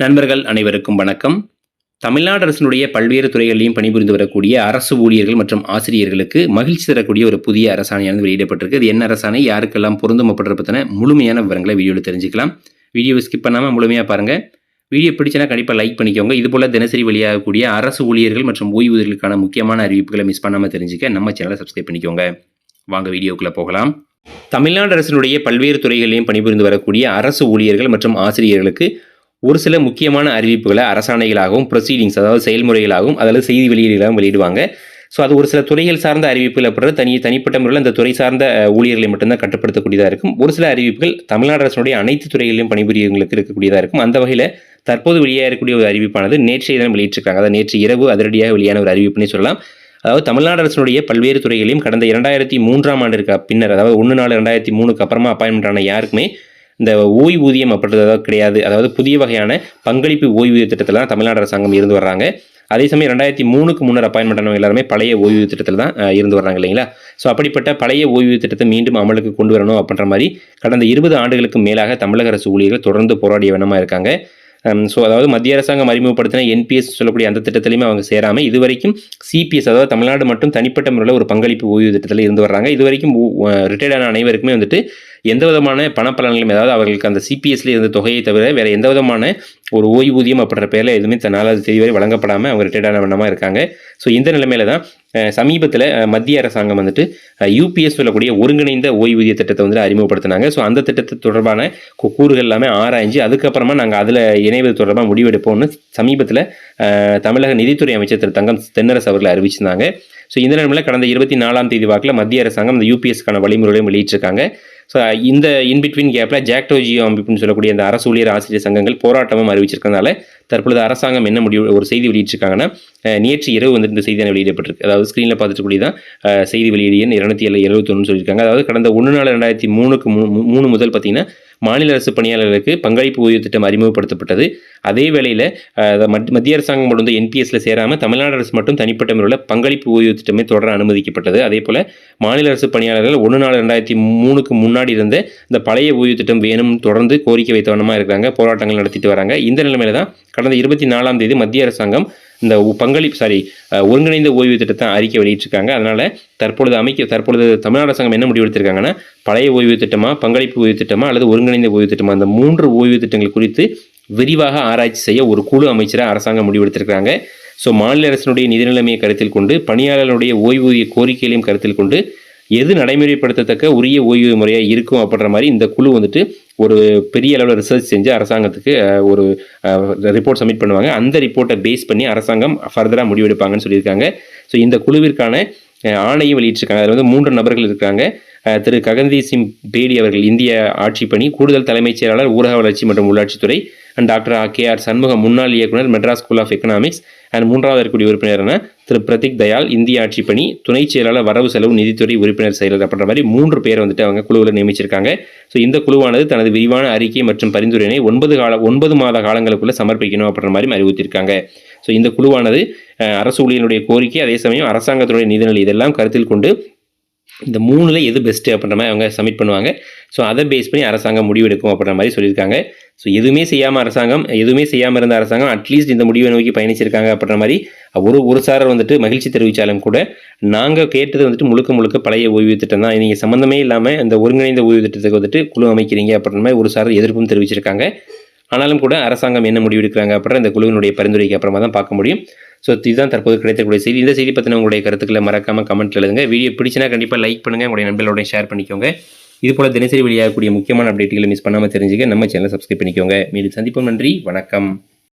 நண்பர்கள் அனைவருக்கும் வணக்கம். தமிழ்நாடு அரசினுடைய பல்வேறு துறைகளிலும் பணிபுரிந்து வரக்கூடிய அரசு ஊழியர்கள் மற்றும் ஆசிரியர்களுக்கு மகிழ்ச்சி தரக்கூடிய ஒரு புதிய அரசாணையானது வெளியிடப்பட்டிருக்கு. இது என்ன அரசாணை? யாருக்கெல்லாம் பொருந்தமப்படுற பற்றின முழுமையான விவரங்களை வீடியோவில் தெரிஞ்சுக்கலாம். வீடியோவை ஸ்கிப் பண்ணாமல் முழுமையாக பாருங்கள் வீடியோ பிடிச்சனா கண்டிப்பாக லைக் பண்ணிக்கோங்க. இது போல் தினசரி வெளியாகக்கூடிய அரசு ஊழியர்கள் மற்றும் ஓய்வூதியர்களுக்கான முக்கியமான அறிவிப்புகளை மிஸ் பண்ணாமல் தெரிஞ்சுக்க நம்ம சேனலை சப்ஸ்கிரைப் பண்ணிக்கோங்க. வாங்க வீடியோக்குள்ளே போகலாம். தமிழ்நாடு அரசினுடைய பல்வேறு துறைகளிலும் பணிபுரிந்து வரக்கூடிய அரசு ஊழியர்கள் மற்றும் ஆசிரியர்களுக்கு ஒரு சில முக்கியமான அறிவிப்புகளை அரசாணைகளாகவும் ப்ரொசீடிங்ஸ் அதாவது செயல்முறைகளாகவும் அதாவது செய்தி வெளியீடுகளாகவும் வெளியிடுவாங்க. ஸோ அது ஒரு சில துறைகள் சார்ந்த அறிவிப்புகள் அப்படின்ற தனி தனிப்பட்ட முறையில் அந்த துறை சார்ந்த ஊழியர்களை மட்டும்தான் கட்டுப்படுத்தக்கூடியதாக இருக்கும். ஒரு சில அறிவிப்புகள் தமிழ்நாடு அரசனுடைய அனைத்து துறைகளிலும் பணிபுரியவங்களுக்கு இருக்கக்கூடியதாக இருக்கும். அந்த வகையில் தற்போது வெளியாகக்கூடிய ஒரு அறிவிப்பானது நேற்றைய தினம் வெளியிட்டிருக்காங்க. அதாவது நேற்று இரவு அதிரடியாக வெளியான ஒரு அறிவிப்புனே சொல்லலாம். அதாவது தமிழ்நாடு அரசினுடைய பல்வேறு துறைகளையும் கடந்த இரண்டாயிரத்தி மூன்றாம் ஆண்டிற்கு பின்னர் அதாவது ஒன்று நாலு ரெண்டாயிரத்தி மூணுக்கு அப்புறமா அப்பாயின்மெண்ட் ஆன யாருக்குமே இந்த ஓய்வூதியம் அப்படின்றது அதாவது கிடையாது. அதாவது புதிய வகையான பங்களிப்பு ஓய்வூதிய திட்டத்தில் தான் தமிழ்நாடு அரசாங்கம் இருந்து வர்றாங்க. அதே சமயம் ரெண்டாயிரத்தி மூணுக்கு முன்னர் அப்பாயின்மெண்ட் ஆனவங்க எல்லாருமே பழைய ஓய்வூதிய திட்டத்தில் தான் இருந்து வர்றாங்க இல்லைங்களா? ஸோ அப்படிப்பட்ட பழைய ஓய்வூதிய திட்டத்தை மீண்டும் அமலுக்கு கொண்டு வரணும் அப்படின்ற மாதிரி கடந்த இருபது ஆண்டுகளுக்கு மேலாக தமிழக அரசு ஊழியர்கள் தொடர்ந்து போராடிய வண்ணமாக இருக்காங்க. ஸோ அதாவது மத்திய அரசாங்கம் அறிமுகப்படுத்தின என்பிஎஸ் சொல்லக்கூடிய அந்த திட்டத்திலையுமே அவங்க சேராமல் இதுவரைக்கும் சிபிஎஸ் அதாவது தமிழ்நாடு மட்டும் தனிப்பட்ட முறையில் ஒரு பங்களிப்பு ஓய்வு திட்டத்தில் இருந்து வர்றாங்க. இதுவரைக்கும் வரைக்கும் ரிட்டையர்டான அனைவருக்குமே வந்துட்டு எந்த விதமான பணப்பலன்களும் அதாவது அவர்களுக்கு அந்த சிபிஎஸ்ல இருந்த தொகையை தவிர வேற எந்த விதமான ஒரு ஓய்வூதியம் அப்படின்ற பேரில் எதுவுமே தன்னால் தேதி தெரியவரை வழங்கப்படாமல் அவங்க ரிட்டையர்டான வண்ணமாக இருக்காங்க. ஸோ இந்த நிலைமையில தான் சமீபத்தில் மத்திய அரசாங்கம் வந்துட்டு யூபிஎஸ் சொல்லக்கூடிய ஒருங்கிணைந்த ஓய்வூதிய திட்டத்தை வந்து அறிமுகப்படுத்தினாங்க. ஸோ அந்த திட்டத்தை தொடர்பான கூறுகள் எல்லாமே ஆராய்ஞ்சு அதுக்கப்புறமா நாங்கள் அதில் இணைவது தொடர்பாக முடிவெடுப்போம்னு சமீபத்தில் தமிழக நிதித்துறை அமைச்சர் திரு தங்கம் தென்னரசு அவர்கள் அறிவிச்சிருந்தாங்க. ஸோ இந்த நிலைமையில் கடந்த இருபத்தி நாலாம் தேதி வாக்கில் மத்திய அரசாங்கம் இந்த யூபிஎஸ்க்கான வழிமுறைகளையும் வெளியிட்டிருக்காங்க. ஸோ இந்த இன்பிட்வீன் கேப்பில் ஜாக்டோஜியோ அமைப்புன்னு சொல்லக்கூடிய அந்த அரசு ஊழியர் ஆசிரியர் சங்கங்கள் போராட்டமும் அறிவிச்சிருக்கனால தற்பொழுது அரசாங்கம் என்ன முடிவு ஒரு செய்தி வெளியிட்டிருக்காங்கன்னா நேற்று இரவு வந்து இந்த செய்தி வெளியிடப்பட்டிருக்கு. அதாவது ஸ்க்ரீனில் பார்த்துட்டு தான் செய்தி வெளியீடு எண் இருநூத்தி ஏழு எழுபத்தொன்னு சொல்லியிருக்காங்க. அதாவது கடந்த ஒன்று நாள் ரெண்டாயிரத்தி மூணுக்கு மூ- மூணு முதல் பார்த்தீங்கன்னா மாநில அரசு பணியாளர்களுக்கு பங்களிப்பு ஓய்வு திட்டம் அறிமுகப்படுத்தப்பட்டது. அதே வேளையில் மத்திய அரசாங்கம் கொண்டு வந்து என்பிஎஸ்ல சேராமல் தமிழ்நாடு அரசு மட்டும் தனிப்பட்ட முறையில் பங்களிப்பு ஓய்வு திட்டமே தொடர அனுமதிக்கப்பட்டது. அதே போல் மாநில அரசு பணியாளர்கள் ஒன்று நாலு ரெண்டாயிரத்தி மூணுக்கு முன்னாடி இருந்த இந்த பழைய ஓய்வு திட்டம் வேணும் தொடர்ந்து கோரிக்கை வைத்தவனமாக இருக்கிறாங்க. போராட்டங்கள் நடத்திட்டு வராங்க. இந்த நிலைமையில தான் கடந்த இருபத்தி நாலாம் தேதி மத்திய அரசாங்கம் இந்த பங்களிப்பு சாரி ஒருங்கிணைந்த ஓய்வு திட்டத்தை அறிக்கை வெளியிட்டிருக்காங்க. அதனால் தற்பொழுது அமைக்க தற்பொழுது தமிழ்நாடு அரசாங்கம் என்ன முடிவெடுத்திருக்காங்கன்னா பழைய ஓய்வு திட்டமா பங்களிப்பு ஓய்வு திட்டமா அல்லது ஒருங்கிணைந்த ஓய்வு திட்டமா அந்த மூன்று ஓய்வு திட்டங்கள் குறித்து விரிவாக ஆராய்ச்சி செய்ய ஒரு குழு அமைச்சராக அரசாங்கம் முடிவெடுத்திருக்கிறாங்க ஸோ மாநில அரசினுடைய நிதி நிலைமையை கருத்தில் கொண்டு பணியாளர்களுடைய ஓய்வூதிய கோரிக்கைகளையும் கருத்தில் கொண்டு எது நடைமுறைப்படுத்தத்தக்க உரிய ஓய்வு முறையாக இருக்கும் அப்படின்ற மாதிரி இந்த குழு வந்துட்டு ஒரு பெரிய அளவில் ரிசர்ச் செஞ்சு அரசாங்கத்துக்கு ஒரு ரிப்போர்ட் சப்மிட் பண்ணுவாங்க. அந்த ரிப்போர்ட்டை பேஸ் பண்ணி அரசாங்கம் ஃபர்தராக முடிவெடுப்பாங்கன்னு சொல்லியிருக்காங்க. ஸோ இந்த குழுவிற்கான ஆணையை வெளியிட்டிருக்காங்க. அதில் வந்து மூன்று நபர்கள் இருக்காங்க. திரு ககன்தீப் சிங் பேடி அவர்கள் இந்திய ஆட்சி பணி கூடுதல் தலைமைச் செயலாளர் ஊரக வளர்ச்சி மற்றும் உள்ளாட்சித்துறை and doctor K R Shanmugam முன்னாள் இயக்குனர் Madras school of economics and மூன்றாவது இருக்கக்கூடிய உறுப்பினரான திரு பிரதீக் தயால் இந்திய ஆட்சி பணி துணை செயலாளர் வரவு செலவு நிதித்துறை உறுப்பினர் செயலர் அப்படின்ற மாதிரி மூன்று பேர் வந்துட்டு அவங்க குழுவில் நியமிச்சிருக்காங்க. ஸோ இந்த குழுவானது தனது விரிவான அறிக்கை மற்றும் பரிந்துரையினை ஒன்பது கால ஒன்பது மாத காலங்களுக்குள்ள சமர்ப்பிக்கணும் அப்படின்ற மாதிரி அறிவுறுத்தியிருக்காங்க. ஸோ இந்த குழுவானது அரசு ஊழியனுடைய கோரிக்கை அதே சமயம் அரசாங்கத்தினுடைய நிதிநிலை இதெல்லாம் கருத்தில் கொண்டு இந்த மூணுல எது பெஸ்ட்டு அப்படின்ற மாதிரி அவங்க சப்மிட் பண்ணுவாங்க. ஸோ அதை பேஸ் பண்ணி அரசாங்கம் முடிவெடுக்கும் அப்படின்ற மாதிரி சொல்லியிருக்காங்க. ஸோ எதுவுமே செய்யாமல் அரசாங்கம் எதுவுமே செய்யாமல் இருந்த அரசாங்கம் அட்லீஸ்ட் இந்த முடிவை நோக்கி பயணிச்சிருக்காங்க அப்படின்ற மாதிரி ஒரு ஒரு சாரர் வந்துட்டு மகிழ்ச்சி தெரிவித்தாலும் கூட நாங்கள் கேட்டது வந்துட்டு முழுக்க முழுக்க பழைய ஓய்வு திட்டம் தான். நீங்கள் சம்மந்தமே இல்லாமல் இந்த ஒருங்கிணைந்த ஓய்வு திட்டத்துக்கு வந்துட்டு குழு அமைக்கிறீங்க அப்படின்ற மாதிரி ஒரு சாரர் எதிர்ப்பும் தெரிவிச்சிருக்காங்க. ஆனாலும் கூட அரசாங்கம் என்ன முடிவெடுக்கிறாங்க அப்படின்ற இந்த குழுவினுடைய பரிந்துரைக்கு அப்புறமா தான் பார்க்க முடியும். ஸோ இதுதான் தற்போது கிடைக்கக்கூடிய செய்தி. இந்த செய்தி பற்றின உங்களுடைய கருத்துக்களை மறக்காமல் கமெண்ட்டில் எழுதுங்க. வீடியோ பிடிச்சினா கண்டிப்பாக லைக் பண்ணுங்கள் உங்களுடைய நண்பர்களோட ஷேர் பண்ணிக்கோங்க. இது போல் தினசரி வெளியாகக்கூடிய முக்கியமான அப்டேட்டுகளை மிஸ் பண்ணாமல் தெரிஞ்சுக்க நம்ம சேனலை சப்ஸ்கிரைப் பண்ணிக்கோங்க. மீண்டும் சந்திப்போம். நன்றி. வணக்கம்.